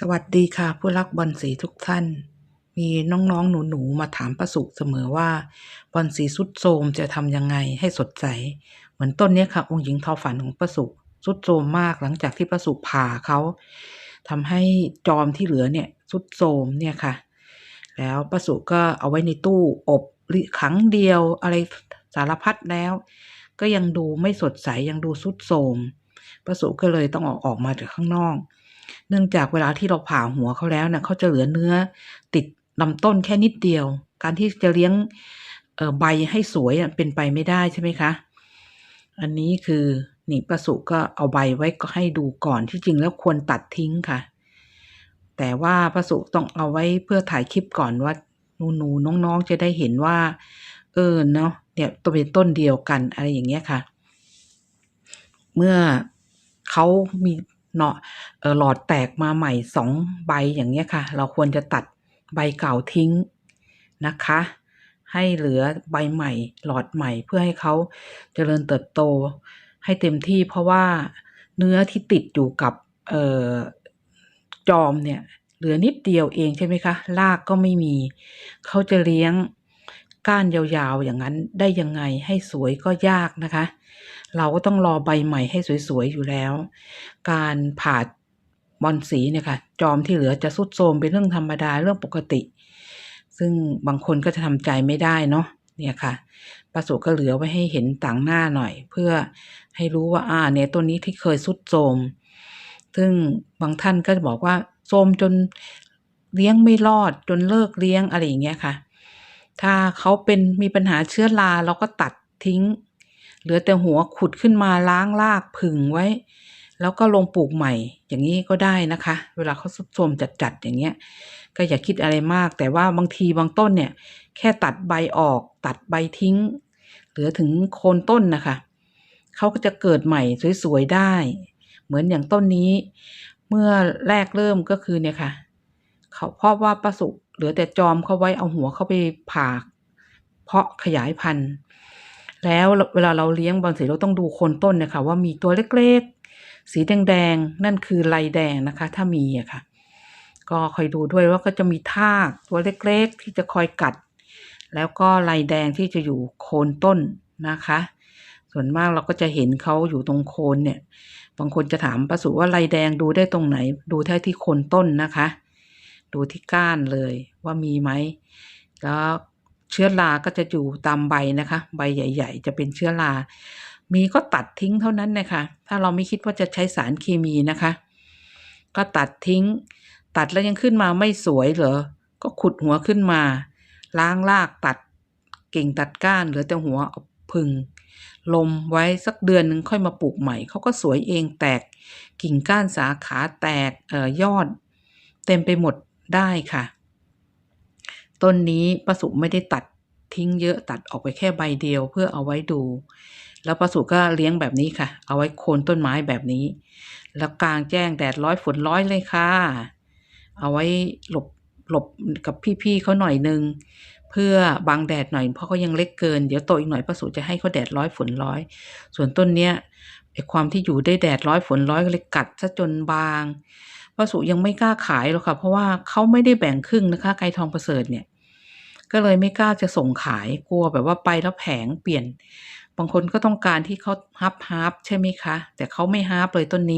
สวัสดีค่ะ ผู้รักบอลสีทุกท่าน มีน้องๆหนูๆมาถามประสุเสมอว่า บอลสีสุดโทมจะทำยังไงให้สดใส เหมือนต้นนี้ค่ะ องค์หญิงทอฝันของประสุสุดโทมมากหลังจากที่ประสุผ่าเขาทำให้จอมที่เหลือเนี่ยสุดโทมเนี่ยค่ะ แล้วประสุก็เอาไว้ในตู้อบครั้งเดียวอะไรสารพัดแล้ว ก็ยังดูไม่สดใสยังดูสุดโทมประสุก็เลยต้องออกออกมาจากข้างนอก เนื่องจากเวลาที่เราผ่าหัวเขาแล้วเนะ่ะเขาจะเหลือเนื้อติดลำต้นแค่นิดเดียว การที่จะเลี้ยงใบให้สวยเป็นไปไม่ได้ใช่ไหมคะ อันนี้คือนี่ประสุก็เอาใบไว้ก็ให้ดูก่อนที่จริงแล้วควรตัดทิ้งค่ะ แต่ว่าประสุต้องเอาไว้เพื่อถ่ายคลิปก่อนว่าหนูๆน้องๆจะได้เห็นว่า เออเนาะ เนี่ยตัวเป็นต้นเดียวกันอะไรอย่างเงี้ยค่ะ เมื่อเขามีเนาะหลอดแตกมาใหม่สองใบอย่างเงี้ยค่ะ เราควรจะตัดใบเก่าทิ้งนะคะ ให้เหลือใบใหม่หลอดใหม่เพื่อให้เขาเจริญเติบโตให้เต็มที่เพราะว่าเนื้อที่ติดอยู่กับเออจอมเนี่ย เหลือนิดเดียวเองใช่ไหมคะรากก็ไม่มี เขาจะเลี้ยง ก้านยาวๆอย่างนั้นได้ยังไงให้สวยก็ยากนะคะ เราก็ต้องรอใบใหม่ให้สวยๆอยู่แล้ว การผ่าบอลสีเนี่ยค่ะ จอมที่เหลือจะสุดโทมเป็นเรื่องธรรมดาเรื่องปกติ ซึ่งบางคนก็จะทำใจไม่ได้เนาะเนี่ยค่ะประสูก็เหลือไว้ให้เห็นต่างหน้าหน่อย เพื่อให้รู้ว่าอ่าเนี่ยตัวนี้ที่เคยสุดโทมซึ่งบางท่านก็จะบอกว่าโทมจนเลี้ยงไม่รอดจนเลิกเลี้ยงอะไรอย่างเงี้ยค่ะ ถ้าเขาเป็นมีปัญหาเชื้อราเราก็ตัดทิ้ง เหลือแต่หัวขุดขึ้นมาล้างรากผึ่งไว้ แล้วก็ลงปลูกใหม่ อย่างนี้ก็ได้นะคะ เวลาเขาสุดโทมจัดๆอย่างเงี้ย ก็อย่าคิดอะไรมาก แต่ว่าบางทีบางต้นเนี่ย แค่ตัดใบออก ตัดใบทิ้ง เหลือถึงโคนต้นนะคะ เขาก็จะเกิดใหม่สวยๆได้ เหมือนอย่างต้นนี้ เมื่อแรกเริ่มก็คือเนี่ยค่ะ เขาเพราะว่าประสุ ลือแต่จอมเขาไว้เอาหัวเข้าไปผ่าเพาะขยายพันธุ์ แล้วเวลาเราเลี้ยงบอลสีเราต้องดูโคนต้นเนี่ยค่ะว่ามีตัวเล็กๆ สีแดงๆ นั่นคือลายแดงนะคะ ถ้ามีอะค่ะ ก็คอยดูด้วยว่าก็จะมีทากตัวเล็กๆ ที่จะคอยกัด แล้วก็ลายแดงที่จะอยู่โคนต้นนะคะ ส่วนมากเราก็จะเห็นเขาอยู่ตรงโคนเนี่ย บางคนจะถามประสูว่าลายแดงดูได้ตรงไหน ดูแค่ที่โคนต้นนะคะ ดูที่ก้านเลยว่ามีไหม แล้วเชื้อราก็จะอยู่ตามใบนะคะ ใบใหญ่ ๆ จะเป็นเชื้อรา มีก็ตัดทิ้งเท่านั้นนะคะ ถ้าเราไม่คิดว่าจะใช้สารเคมีนะคะ ก็ตัดทิ้ง ตัดแล้วยังขึ้นมาไม่สวยเหรอ ก็ขุดหัวขึ้นมา ล้างรากตัดกิ่งตัดก้านเหลือแต่หัวเอาพึ่งลมไว้สักเดือนหนึ่งค่อยมาปลูกใหม่เขาก็สวยเองแตกกิ่งก้านสาขาแตกเอ่อยอด เต็มไปหมด ได้ค่ะ ต้นนี้ประสุไม่ได้ตัดทิ้งเยอะตัดออกไปแค่ใบเดียวเพื่อเอาไว้ดู แล้วประสุก็เลี้ยงแบบนี้ค่ะ เอาไว้โคนต้นไม้แบบนี้ แล้วกลางแจ้งแดดร้อยฝนร้อยเลยค่ะ เอาไว้หลบหลบกับพี่ๆเขาหน่อยนึงเพื่อบังแดดหน่อยเพราะเขายังเล็กเกินเดี๋ยวโตอีกหน่อยประสูจะให้เขาแดดร้อยฝนร้อย ส่วนต้นเนี้ยไอความที่อยู่ได้แดดร้อยฝนร้อยก็เลยกัดซะจนบาง พระสุยังไม่กล้าขายหรอกค่ะ เพราะว่าเขาไม่ได้แบ่งครึ่งนะคะไก่ทองประเสริฐเนี่ย ก็เลยไม่กล้าจะส่งขายกลัวแบบว่าไปแล้วแผงเปลี่ยน บางคนก็ต้องการที่เขาฮับฮับใช่ไหมคะ แต่เขาไม่ฮับเลยต้นนี้